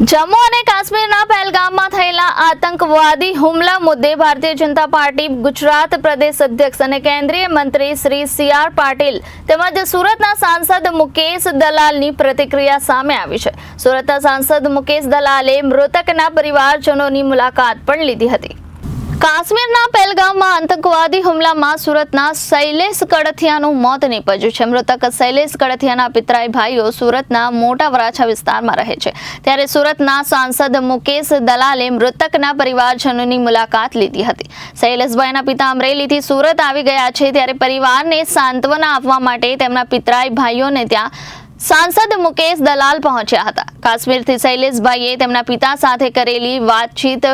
જમ્મુ અને કાશ્મીરના પહેલગામમાં થયેલા આતંકવાદી હુમલા મુદ્દે ભારતીય જનતા પાર્ટી ગુજરાત પ્રદેશ અધ્યક્ષ અને કેન્દ્રીય મંત્રી શ્રી સી આર પાટીલ તેમજ સુરતના સાંસદ મુકેશ દલાલની પ્રતિક્રિયા સામે આવી છે. સુરતના સાંસદ મુકેશ દલાલે મૃતકના પરિવારજનોની મુલાકાત પણ લીધી હતી. કાશ્મીરના પહેલગામમાં આતંકવાદી હુમલામાં સુરતના શૈલેષ કડથિયાનું મોત નીપજ્યું છે. મૃતક શૈલેષ કડથિયાના પિતરાઈ ભાઈઓ સુરતના મોટા વરાછા વિસ્તારમાં રહે છે. ત્યારે સુરતના સાંસદ મુકેશ દલાલે મૃતકના પરિવારજનોની મુલાકાત લીધી હતી. શૈલેષભાઈના પિતા અમરેલીથી સુરત આવી ગયા છે. ત્યારે પરિવારને સાંત્વના આપવા માટે તેમના પિતરાઈ ભાઈઓને ત્યાં સાંસદ મુકેશ દલાલ પહોંચ્યા હતા. કાશ્મીરથી શૈલેષભાઈએ તેમના પિતા સાથે કરેલી વાતચીત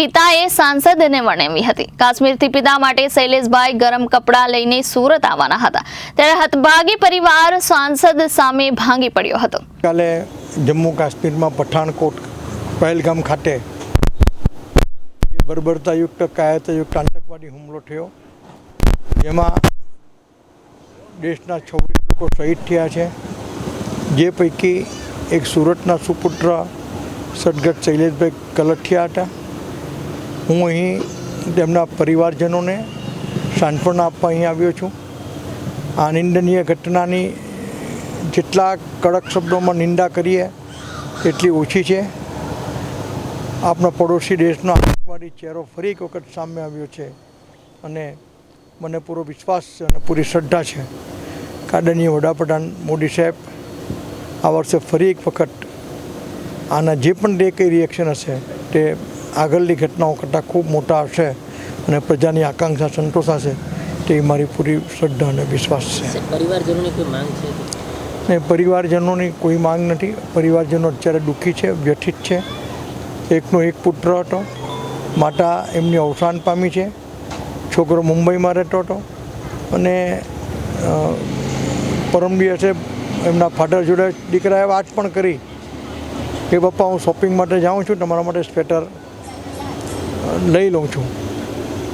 પિતાએ સાંસદને વર્ણવી હતી. કાશ્મીરથી પિતા માટે શૈલેષભાઈ ગરમ કપડાં લઈને સુરત આવવાના હતા. ત્યારે હતભાગી પરિવાર સાંસદ સામે ભાંગી પડ્યો હતો. કાલે જમ્મુ કાશ્મીરમાં પઠાણકોટ પહેલગામ ખાતે બર્બરતાયુક્ત, કાયરતાયુક્ત આતંકવાદી હુમલો થયો. જેમાં દેશના છવ્વીસ લોકો શહીદ થયા છે. જે પૈકી એક સુરતના સુપુત્ર સદગત શૈલેષભાઈ કલઠિયા હતા. હું અહીં તેમના પરિવારજનોને સાંત્વના આપવા અહીં આવ્યો છું. આ નિંદનીય ઘટનાની જેટલા કડક શબ્દોમાં નિંદા કરીએ, એટલી ઓછી છે. આપણા પડોશી દેશનો આતંકવાદી ચહેરો ફરી એક વખત સામે આવ્યો છે અને મને પૂરો વિશ્વાસ છે અને પૂરી શ્રદ્ધા છે. કે વડાપ્રધાન મોદી સાહેબ, આ વર્ષે ફરી એક વખત આના જે પણ જે કંઈ રિએક્શન હશે તે આગળની ઘટનાઓ કરતાં ખૂબ મોટા હશે અને પ્રજાની આકાંક્ષા સંતોષાશે તે મારી પૂરી શ્રદ્ધા અને વિશ્વાસ છે. પરિવારજનોની કોઈ માંગ છે? ને પરિવારજનોની કોઈ માંગ નથી. પરિવારજનો અત્યારે દુઃખી છે વ્યથિત છે. એકનો એક પુત્ર હતો. માતા એમની અવસાન પામી છે. છોકરો મુંબઈમાં રહેતો હતો. અને પરમ દિવસે એમના ફાધર જોડે દીકરાએ વાત પણ કરી. કે પપ્પા હું શોપિંગ માટે જાઉં છું. તમારા માટે સ્વેટર લઈ લઉં છું.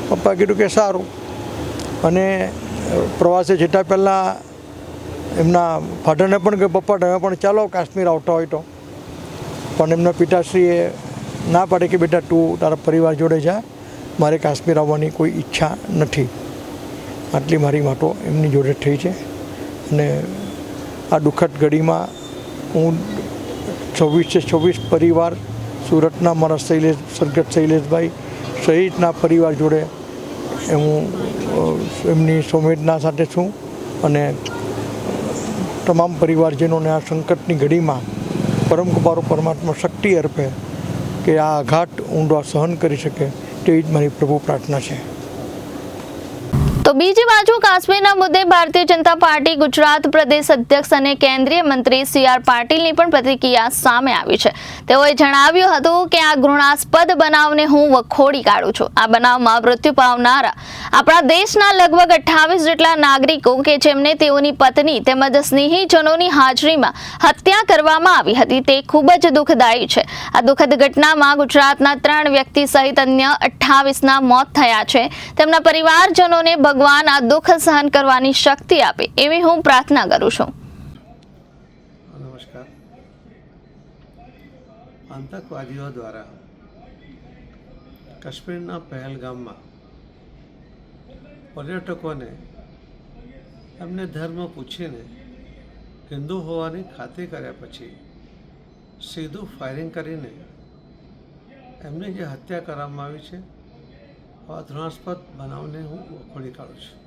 પપ્પા કીધું કે સારું. અને પ્રવાસે જતા પહેલાં એમના ફાધરને પણ કે, પપ્પા, તમે પણ ચાલો, કાશ્મીર આવતા હોય તો. પણ એમના પિતાશ્રીએ ના પાડે કે, બેટા, તું તારા પરિવાર જોડે જા. મારે કાશ્મીર આવવાની કોઈ ઈચ્છા નથી. આટલી મારી વાતો એમની જોડે થઈ છે. અને આ દુઃખદ ઘડીમાં હું છવ્વીસે છવ્વીસ પરિવાર સુરતના મારા શૈલેષ, સરગત શૈલેષભાઈ સહિતના પરિવાર જોડે હું એમની સંવેદના સાથે છું અને તમામ પરિવારજનોને આ સંકટની ઘડીમાં પરમ કૃપારો પરમાત્મા શક્તિ અર્પે કે આ આઘાત ઊંડો સહન કરી શકે તેવી જ મારી પ્રભુ પ્રાર્થના છે. તો બીજી બાજુ કાશ્મીરના મુદ્દે ભારતીય જનતા પાર્ટી ગુજરાત પ્રદેશ અધ્યક્ષ અને કેન્દ્રીય મંત્રી સી આર પાટીલની પણ પ્રતિક્રિયા સામે આવી છે. તેઓએ જણાવ્યું હતું કે આ ઘૃણાસ્પદ બનાવને હું વખોડી કાઢું છું. આ બનાવમાં મૃત્યુ પામનારા આપણા દેશના લગભગ અઠ્ઠાવીસ જેટલા નાગરિકો કે જેમને તેઓની પત્ની તેમજ સ્નેહીજનોની હાજરીમાં હત્યા કરવામાં આવી હતી તે ખૂબ જ દુઃખદાયી છે. આ દુઃખદ ઘટનામાં ગુજરાતના ત્રણ વ્યક્તિ સહિત અન્ય અઠ્ઠાવીસના મોત થયા છે. તેમના પરિવારજનોને ભગવાન આ દુઃખ સહન કરવાની શક્તિ આપે, એવી હું પ્રાર્થના કરું છું. નમસ્કાર. આતંકવાદીઓ દ્વારા કાશ્મીરના પહેલગામમાં પર્યટકોને એમને ધર્મ પૂછીને હિન્દુ હોવાની ખાતરી કર્યા પછી સીધું ફાયરિંગ કરીને એમની જે હત્યા કરવામાં આવી છે આ ધૃણાસ્પદ બનાવને હું ખોલી કાઢું છું.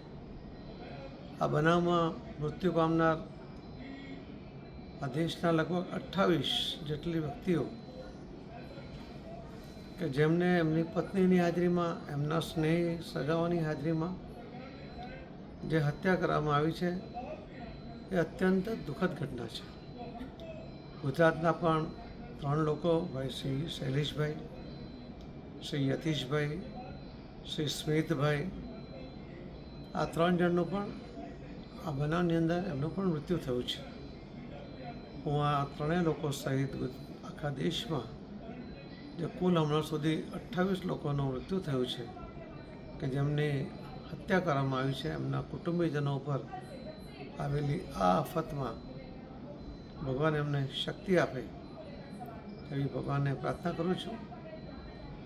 આ બનાવમાં મૃત્યુ પામનાર આ દેશના લગભગ અઠ્ઠાવીસ જેટલી વ્યક્તિઓ કે જેમને એમની પત્નીની હાજરીમાં, એમના સ્નેહી સગાઓની હાજરીમાં જે હત્યા કરવામાં આવી છે, એ અત્યંત દુઃખદ ઘટના છે. ગુજરાતના પણ ત્રણ લોકો, ભાઈ શ્રી શૈલેષભાઈ, શ્રી યતીશભાઈ શ્રી સ્મિતભાઈ આ ત્રણ જણનું પણ આ બનાવની અંદર એમનું પણ મૃત્યુ થયું છે. હું આ ત્રણેય લોકો સહિત આખા દેશમાં જે કુલ હમણાં સુધી અઠ્ઠાવીસ લોકોનું મૃત્યુ થયું છે કે જેમની હત્યા કરવામાં આવી છે, એમના કુટુંબીજનો ઉપર આવેલી આ આફતમાં ભગવાન એમને શક્તિ આપે એવી ભગવાનને પ્રાર્થના કરું છું.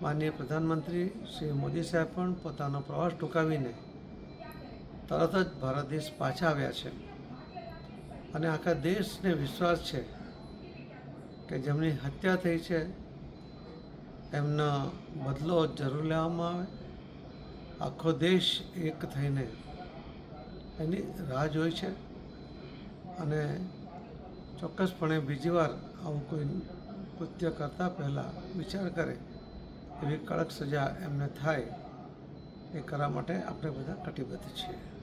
માનનીય પ્રધાનમંત્રી શ્રી મોદી સાહેબ પણ પોતાનો પ્રવાસ ટૂંકાવીને તરત જ ભારત દેશ પાછા આવ્યા છે. અને આખા દેશને વિશ્વાસ છે કે જેમની હત્યા થઈ છે, એમનો બદલો જરૂર લેવામાં આવે. આખો દેશ એક થઈને એની રાહ જોઈ છે. અને ચોક્કસપણે બીજી વાર આવું કોઈ કૃત્ય કરતાં પહેલાં વિચાર કરે એવી કડક સજા એમને થાય એ કરવા માટે આપણે બધા કટિબદ્ધ છીએ.